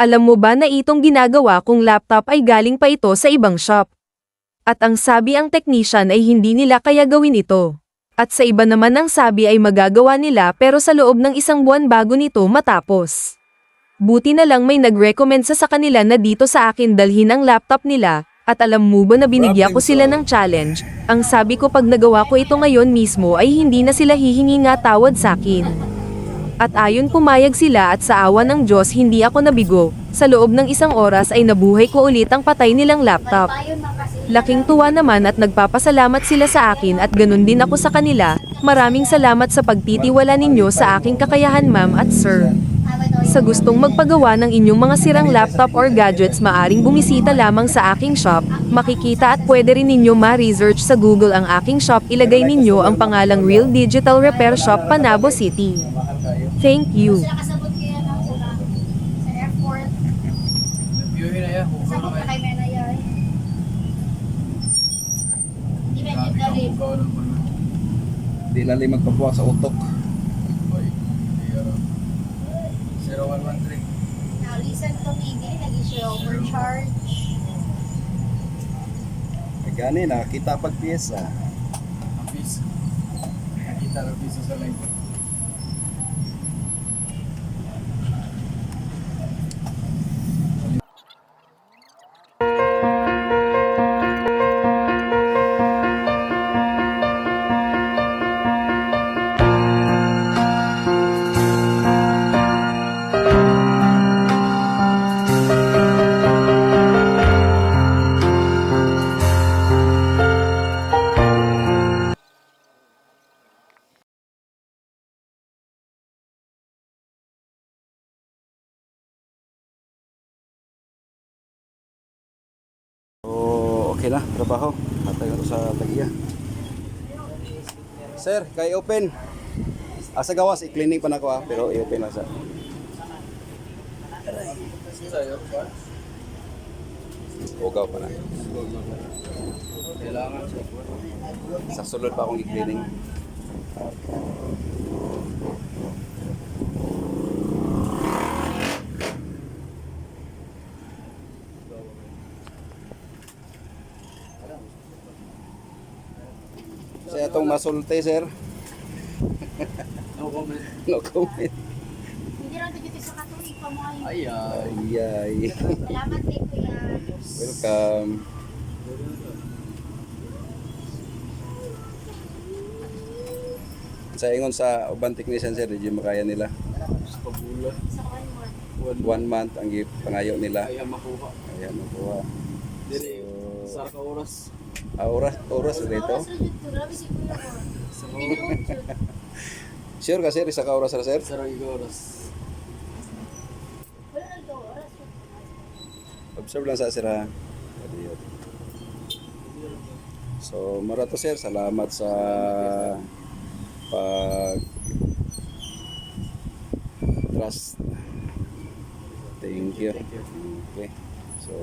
Alam mo ba na itong ginagawa kong laptop ay galing pa ito sa ibang shop? At ang sabi ang technician ay hindi nila kaya gawin ito. At sa iba naman ang sabi ay magagawa nila pero sa loob ng isang buwan bago nito matapos. Buti na lang may nag-recommend sa sa kanila na dito sa akin dalhin ang laptop nila, at alam mo ba na binigyan ko sila ng challenge, ang sabi ko pag nagawa ko ito ngayon mismo ay hindi na sila hihingi nga tawad sa akin. At ayon pumayag sila at sa awa ng Diyos hindi ako nabigo, sa loob ng isang oras ay nabuhay ko ulit ang patay nilang laptop. Laking tuwa naman at nagpapasalamat sila sa akin at ganun din ako sa kanila, maraming salamat sa pagtitiwala ninyo sa aking kakayahan ma'am at sir. Sa gustong magpagawa ng inyong mga sirang laptop or gadgets maaring bumisita lamang sa aking shop, makikita at pwede rin ninyo ma-research sa Google ang aking shop ilagay ninyo ang pangalang Real Digital Repair Shop Panabo City. Thank you. Di lali magpapuwa sa utok. 0113. Now, listen to me. Nag-issue overcharge. Ay gani nakita pag piyesa. Ang piso. Nakita ng piso sa live. Na trabaho. Hatay ko sa tagiya. Sir, kay open. Asa gawas i-cleaning pa na ko ah, pero i-open na sa. Ugaw pa na. Sa sulod pa akong i-cleaning. Sa itong masulti, sir. No comment. No comment. Hindi rin dito sa katuig pa mo ay. Ay, ay. Salamat kay Kuya. Welcome. Sa ingon sa uban technician sir, di makaya nila. Sa pabula. Sa one month. One. Month ang gi- pangayo nila. Kaya makuha. Ayan, nakuha. Dili. Sa ka oras. Ah, oras, oras dito. Sir. Sure ka sir, isa ka oras ra sir? Sa ka oras. Observe lang sa sir ha. So, mara to sir, salamat sa pag trust. Thank you. Okay. So,